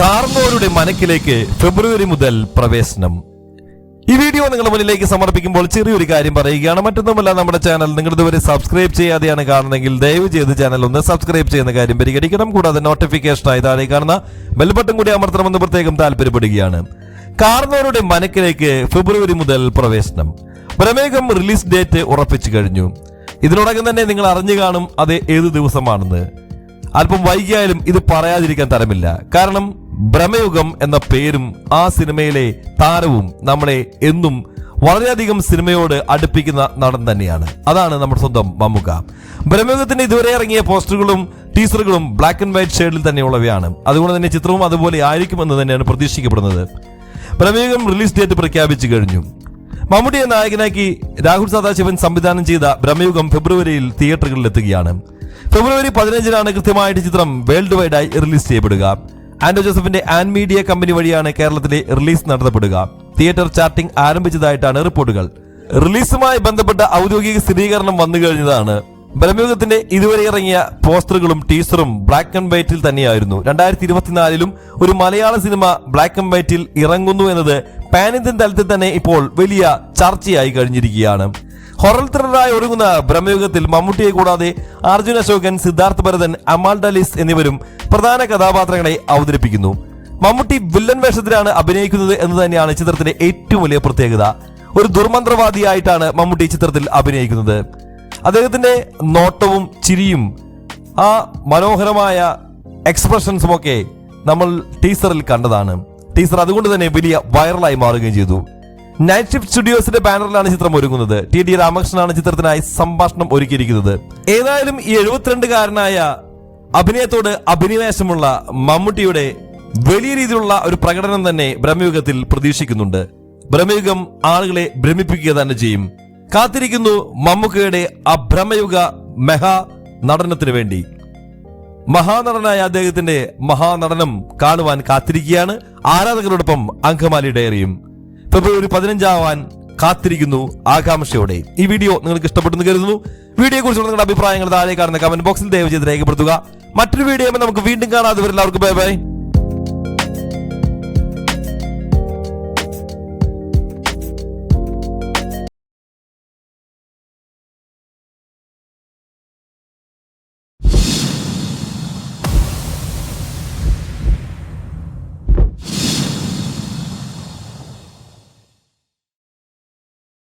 കാർന്നോരുടെ മനക്കിലേക്ക് ഫെബ്രുവരി മുതൽ പ്രവേശനം. ഈ വീഡിയോ നിങ്ങളുടെ മുന്നിലേക്ക് സമർപ്പിക്കുമ്പോൾ ചെറിയൊരു കാര്യം പറയുകയാണ്. മറ്റൊന്നുമല്ല നമ്മുടെ ചാനൽ നിങ്ങൾ ഇതുവരെ സബ്സ്ക്രൈബ് ചെയ്യാതെയാണ് കാണുന്നതെങ്കിൽ ദയവ് ചെയ്ത് ചാനൽ ഒന്ന് സബ്സ്ക്രൈബ് ചെയ്യുന്ന കാര്യം പരിഗണിക്കണം. കൂടാതെ നോട്ടിഫിക്കേഷനായി താഴെ കാണുന്ന ബെൽബട്ടൺ കൂടി അമർത്തണമെന്ന് പ്രത്യേകം താല്പര്യപ്പെടുകയാണ്. കാർന്നോരുടെ മനക്കിലേക്ക് ഫെബ്രുവരി മുതൽ പ്രവേശനം. പ്രമേഹം റിലീസ് ഡേറ്റ് ഉറപ്പിച്ചു കഴിഞ്ഞു. ഇതിനോടകം തന്നെ നിങ്ങൾ അറിഞ്ഞു കാണും അത് ഏത് ദിവസമാണെന്ന്. അല്പം വൈകിയാലും ഇത് പറയാതിരിക്കാൻ തരമില്ല. കാരണം ഭ്രമയുഗം എന്ന പേരും ആ സിനിമയിലെ താരവും നമ്മളെ എന്നും വളരെയധികം സിനിമയോട് അടുപ്പിക്കുന്ന നടൻ തന്നെയാണ്. അതാണ് നമ്മുടെ സ്വന്തം മമ്മുക്ക. ബ്രഹ്മയുഗത്തിന്റെ ഇതുവരെ ഇറങ്ങിയ പോസ്റ്ററുകളും ടീസറുകളും ബ്ലാക്ക് ആൻഡ് വൈറ്റ് ഷെയ്ഡിൽ തന്നെയുള്ളവയാണ്. അതുകൊണ്ട് തന്നെ ചിത്രവും അതുപോലെ ആയിരിക്കുമെന്ന് തന്നെയാണ് പ്രതീക്ഷിക്കപ്പെടുന്നത്. ഭ്രമയുഗം റിലീസ് ഡേറ്റ് പ്രഖ്യാപിച്ചു കഴിഞ്ഞു. മമ്മൂട്ടിയെ നായകനാക്കി രാഹുൽ സദാശിവൻ സംവിധാനം ചെയ്ത ഭ്രമയുഗം ഫെബ്രുവരിയിൽ തിയേറ്ററുകളിൽ എത്തുകയാണ്. ഫെബ്രുവരി പതിനഞ്ചിനാണ് കൃത്യമായിട്ട് ചിത്രം വേൾഡ് വൈഡായി റിലീസ് ചെയ്യപ്പെടുക. ആൻഡോ ജോസഫിന്റെ ആൻ മീഡിയ കമ്പനി വഴിയാണ് കേരളത്തിലെ റിലീസ് നടത്തപ്പെടുക. തിയേറ്റർ ചാർട്ടിംഗ് ആരംഭിച്ചതായിട്ടാണ് റിപ്പോർട്ടുകൾ. റിലീസുമായി ബന്ധപ്പെട്ട ഔദ്യോഗിക സ്ഥിരീകരണം വന്നു കഴിഞ്ഞതാണ്. ബ്രഹ്മയുഗത്തിന്റെ ഇതുവരെ ഇറങ്ങിയ പോസ്റ്ററുകളും ടീസറും ബ്ലാക്ക് ആൻഡ് വൈറ്റിൽ തന്നെയായിരുന്നു. രണ്ടായിരത്തി ഇരുപത്തിനാലിലും ഒരു മലയാള സിനിമ ബ്ലാക്ക് ആൻഡ് വൈറ്റിൽ ഇറങ്ങുന്നു എന്നത് പാനിന്ത്യൻ തലത്തിൽ തന്നെ ഇപ്പോൾ വലിയ ചർച്ചയായി കഴിഞ്ഞിരിക്കുകയാണ്. ഹൊറൽ ത്രില്ലറായി ഒരുങ്ങുന്ന ബ്രഹ്മയുഗത്തിൽ മമ്മൂട്ടിയെ കൂടാതെ അർജുൻ അശോകൻ സിദ്ധാർത്ഥ് ഭരതൻ അമാൽ ഡലിസ് എന്നിവരും പ്രധാന കഥാപാത്രങ്ങളെ അവതരിപ്പിക്കുന്നു. മമ്മൂട്ടി വില്ലൻ വേഷത്തിലാണ് അഭിനയിക്കുന്നത് എന്ന് തന്നെയാണ് ചിത്രത്തിന്റെ ഏറ്റവും വലിയ പ്രത്യേകത. ഒരു ദുർമന്ത്രവാദിയായിട്ടാണ് മമ്മൂട്ടി ചിത്രത്തിൽ അഭിനയിക്കുന്നത്. അദ്ദേഹത്തിന്റെ നോട്ടവും ചിരിയും ആ മനോഹരമായ എക്സ്പ്രഷൻസും ഒക്കെ നമ്മൾ ടീസറിൽ കണ്ടതാണ്. ടീസർ അതുകൊണ്ട് തന്നെ വലിയ വൈറലായി മാറുകയും ചെയ്തു. നൈറ്റ് ഷിഫ്റ്റ് സ്റ്റുഡിയോസിന്റെ ബാനറിലാണ് ചിത്രം ഒരുങ്ങുന്നത്. ടി ഡി രാമകൃഷ്ണനാണ് ചിത്രത്തിനായി സംഭാഷണം ഒരുക്കിയിരിക്കുന്നത്. ഏതായാലും ഈ എഴുപത്തിരണ്ടുകാരനായ അഭിനയത്തോട് അഭിനിവേശമുള്ള മമ്മൂട്ടിയുടെ വലിയ രീതിയിലുള്ള ഒരു പ്രകടനം തന്നെ ബ്രഹ്മയുഗത്തിൽ പ്രതീക്ഷിക്കുന്നുണ്ട്. ബ്രഹ്മയുഗം ആളുകളെ ഭ്രമിപ്പിക്കുക തന്നെ ചെയ്യും. കാത്തിരിക്കുന്നു മമ്മൂക്കയുടെ ആ ബ്രഹ്മയുഗ മെഹാ നടനത്തിന് വേണ്ടി. മഹാനടനായ അദ്ദേഹത്തിന്റെ മഹാനടനം കാണുവാൻ കാത്തിരിക്കുകയാണ്. ആരാധകരോടൊപ്പം അങ്കമാലി ഡയറിയും. ഫെബ്രുവരി പതിനഞ്ചാവാൻ കാത്തിരിക്കുന്നു ആകാംക്ഷയോടെ. ഈ വീഡിയോ നിങ്ങൾക്ക് ഇഷ്ടപ്പെട്ടെന്ന് കരുതുന്നു. വീഡിയോ കുറിച്ചുള്ള നിങ്ങളുടെ അഭിപ്രായങ്ങൾ താഴെ കാണുന്ന കമന്റ് ബോക്സിൽ ദയവ് ചെയ്ത് രേഖപ്പെടുത്തുക. മറ്റൊരു വീഡിയോ നമുക്ക് വീണ്ടും കാണാതെ എല്ലാവർക്കും ബൈ ബൈ